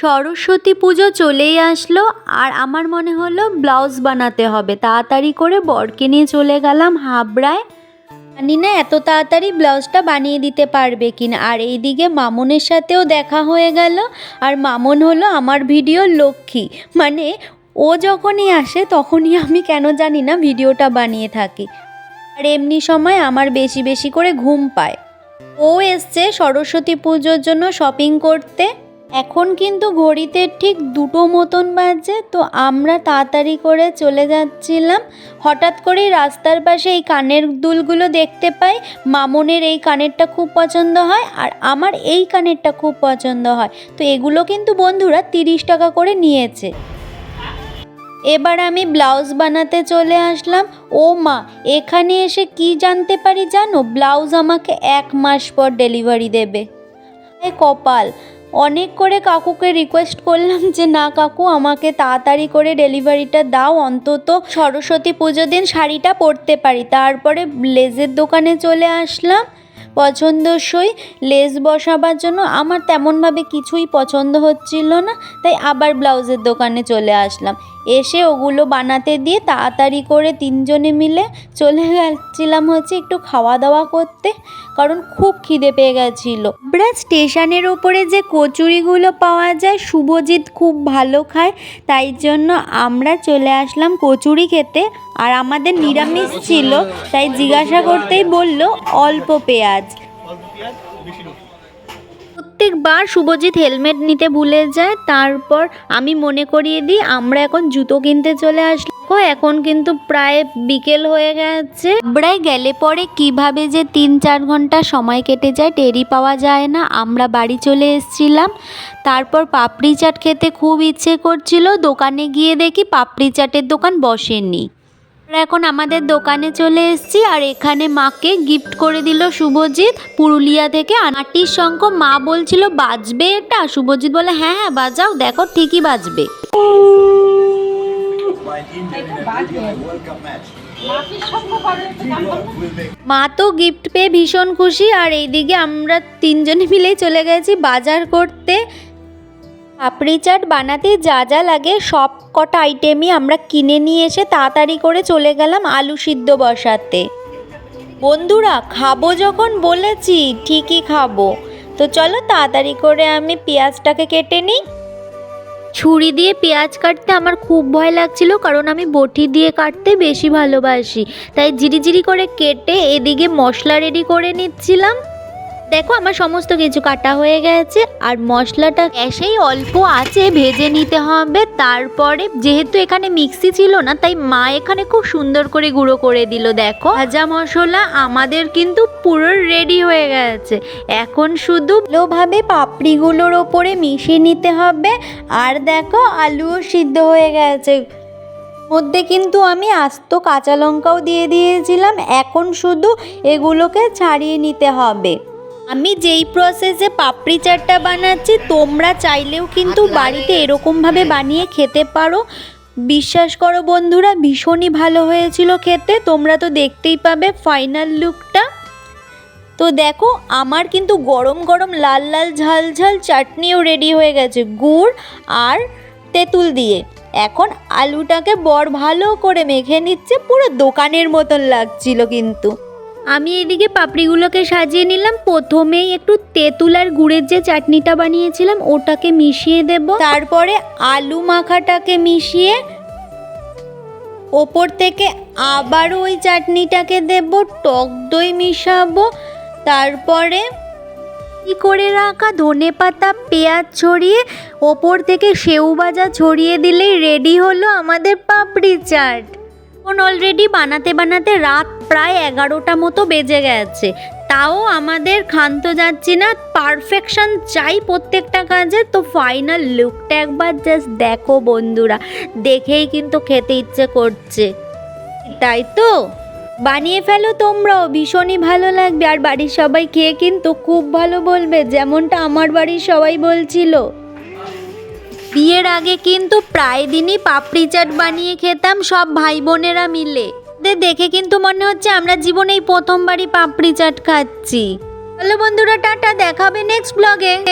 সরস্বতী পুজো চলেই আসলো আর আমার মনে হলো ব্লাউজ বানাতে হবে। তাড়াতাড়ি করে বরকে নিয়ে চলে গেলাম হাবড়ায়। জানি না এত তাড়াতাড়ি ব্লাউজটা বানিয়ে দিতে পারবে কিনা। আর এইদিকে মামনের সাথেও দেখা হয়ে গেল। আর মামন হলো আমার ভিডিও লক্ষ্মী। মানে ও যখনই আসে তখনই আমি কেন জানি না ভিডিওটা বানিয়ে থাকি। আর এমনি সময় আমার বেশি বেশি করে ঘুম পায়। ও এসছে সরস্বতী পুজোর জন্য শপিং করতে। এখন কিন্তু ঘড়িতে ঠিক দুটো মতন বাজে, তো আমরা তাড়াতাড়ি করে চলে যাচ্ছিলাম। হঠাৎ করেই রাস্তার পাশে এই কানের দুলগুলো দেখতে পাই। মামনের এই কানেরটা খুব পছন্দ হয় আর আমার এই কানেরটা খুব পছন্দ হয়। তো এগুলো কিন্তু বন্ধুরা তিরিশ টাকা করে নিয়েছে। এবার আমি ব্লাউজ বানাতে চলে আসলাম। ও মা, এখানে এসে কি জানতে পারি জানো? ব্লাউজ আমাকে এক মাস পর ডেলিভারি দেবে। কপাল অনেক করে কাকুকে রিকোয়েস্ট করলাম যে, না কাকু, আমাকে তাড়াতাড়ি করে ডেলিভারিটা দাও। অন্তত সরস্বতী পুজো দিন শাড়িটা পরতে পারি। তারপরে লেজের দোকানে চলে আসলাম। পছন্দসই লেস বসাবার জন্য। আমার তেমনভাবে কিছুই পছন্দ হচ্ছিল না, তাই আবার ব্লাউজের দোকানে চলে আসলাম। এসে ওগুলো বানাতে দিয়ে তাড়াতাড়ি করে তিনজনে মিলে চলে গেছিলাম হচ্ছে একটু খাওয়া দাওয়া করতে, কারণ খুব খিদে পেয়ে গেছিল। আমরা স্টেশনের ওপরে যে কচুরিগুলো পাওয়া যায়, শুভজিৎ খুব ভালো খায়, তাই জন্য আমরা চলে আসলাম কচুরি খেতে। আর আমাদের নিরামিষ ছিল, তাই জিজ্ঞাসা করতেই বলল, অল্প পেঁয়াজ। প্রত্যেকবার শুভজিৎ হেলমেট নিতে ভুলে যায়, তারপর আমি মনে করিয়ে দিই, আমরা এখন জুতো কিনতে চলে আসলো এখন কিন্তু প্রায় বিকেল হয়ে গেছে। আমরাই গেলে পরে কীভাবে যে তিন চার ঘণ্টা সময় কেটে যায় টেরি পাওয়া যায় না। আমরা বাড়ি চলে এসেছিলাম। তারপর পাপড়ি চাট খেতে খুব ইচ্ছে করছিল। দোকানে গিয়ে দেখি পাপড়ি চাটের দোকান বসেনি। আমরা এখন আমাদের দোকানে চলে এসেছি আর এখানে মাকে গিফট করে দিল শুভজিৎ পুরুলিয়া থেকে। আটির শঙ্খ মা বলছিল, বাজবে এটা? শুভজিৎ বলে হ্যাঁ হ্যাঁ বাজাও, দেখো ঠিকই বাজবে। মা তো গিফট পেয়ে ভীষণ খুশি। আর এইদিকে আমরা তিনজনে মিলেই চলে গেছি বাজার করতে। পাপড়ি চাট বানাতে যা যা লাগে সব কটা আইটেমই আমরা কিনে নিয়ে এসে তাড়াতাড়ি করে চলে গেলাম আলু সিদ্ধ বসাতে। বন্ধুরা, খাব যখন বলেছি ঠিকই খাব। তো চলো তাড়াতাড়ি করে আমি পেঁয়াজটাকে কেটে নিই। ছুরি দিয়ে পেঁয়াজ কাটতে আমার খুব ভয় লাগছিল, কারণ আমি বটি দিয়ে কাটতে বেশি ভালোবাসি। তাই জিরি করে কেটে এদিকে মশলা রেডি করে নিচ্ছিলাম। দেখো আমার সমস্ত কিছু কাটা হয়ে গেছে আর মশলাটা গ্যাসেই অল্প আছে, ভেজে নিতে হবে। তারপরে যেহেতু এখানে মিক্সি ছিল না, তাই মা এখানে খুব সুন্দর করে গুঁড়ো করে দিল, দেখো। ভাজা মশলা আমাদের কিন্তু পুরো রেডি হয়ে গেছে। এখন শুধু ভালোভাবে পাপড়িগুলোর ওপরে মিশিয়ে নিতে হবে। আর দেখো, আলুও সিদ্ধ হয়ে গেছে। মধ্যে কিন্তু আমি আস্ত কাঁচা লঙ্কাও দিয়ে দিয়েছিলাম। এখন শুধু এগুলোকে ছাড়িয়ে নিতে হবে। আমি যেই প্রসেসে পাপড়ি চাটটা বানাচ্ছি, তোমরা চাইলেও কিন্তু বাড়িতে এরকমভাবে বানিয়ে খেতে পারো। বিশ্বাস করো বন্ধুরা, ভীষণই ভালো হয়েছিল খেতে। তোমরা তো দেখতেই পাবে ফাইনাল লুকটা তো দেখো, আমার কিন্তু গরম গরম লাল লাল ঝাল ঝাল চাটনিও রেডি হয়ে গেছে। গুড় আর তেঁতুল দিয়ে। এখন আলুটাকে বর ভালো করে মেখে নিচ্ছে, পুরো দোকানের মতন লাগছিল কিন্তু। আমি এদিকে পাপড়িগুলোকে সাজিয়ে নিলাম। প্রথমেই একটু তেঁতুল আর গুড়ের যে চাটনিটা বানিয়েছিলাম, ওটাকে মিশিয়ে দেব। তারপরে আলু মাখাটাকে মিশিয়ে ওপর থেকে আবার ওই চাটনিটাকে দেব, টক দই মিশাবো। তারপরে কি করে রাখা? ধনে পাতা, পেঁয়াজ ছড়িয়ে ওপর থেকে সেউ ভাজা ছড়িয়ে দিলেই রেডি হলো আমাদের পাপড়ি চাট। অলরেডি বানাতে বানাতে রাত প্রায় এগারোটা মতো বেজে গেছে। তাও আমাদের ক্ষান্ত যাচ্ছি না পারফেকশন চাই প্রত্যেকটা কাজে। তো ফাইনাল লুকটা একবার জাস্ট দেখো বন্ধুরা, দেখেই কিন্তু খেতে ইচ্ছে করছে। তাই তো? বানিয়ে ফেলো তোমরাও, ভীষণই ভালো লাগবে। আর বাড়ির সবাই খেয়ে কিন্তু খুব ভালো বলবে, যেমনটা আমার বাড়ির সবাই বলছিল। বিয়ের আগে কিন্তু প্রায় দিনই পাপড়ি চাট বানিয়ে খেতাম সব ভাই বোনেরা মিলে। ওদের দেখে কিন্তু মনে হচ্ছে আমরা জীবনেই প্রথমবারই পাপড়ি চাট খাচ্ছি। হ্যালো বন্ধুরা, টাটা, দেখাবে নেক্সট ব্লগে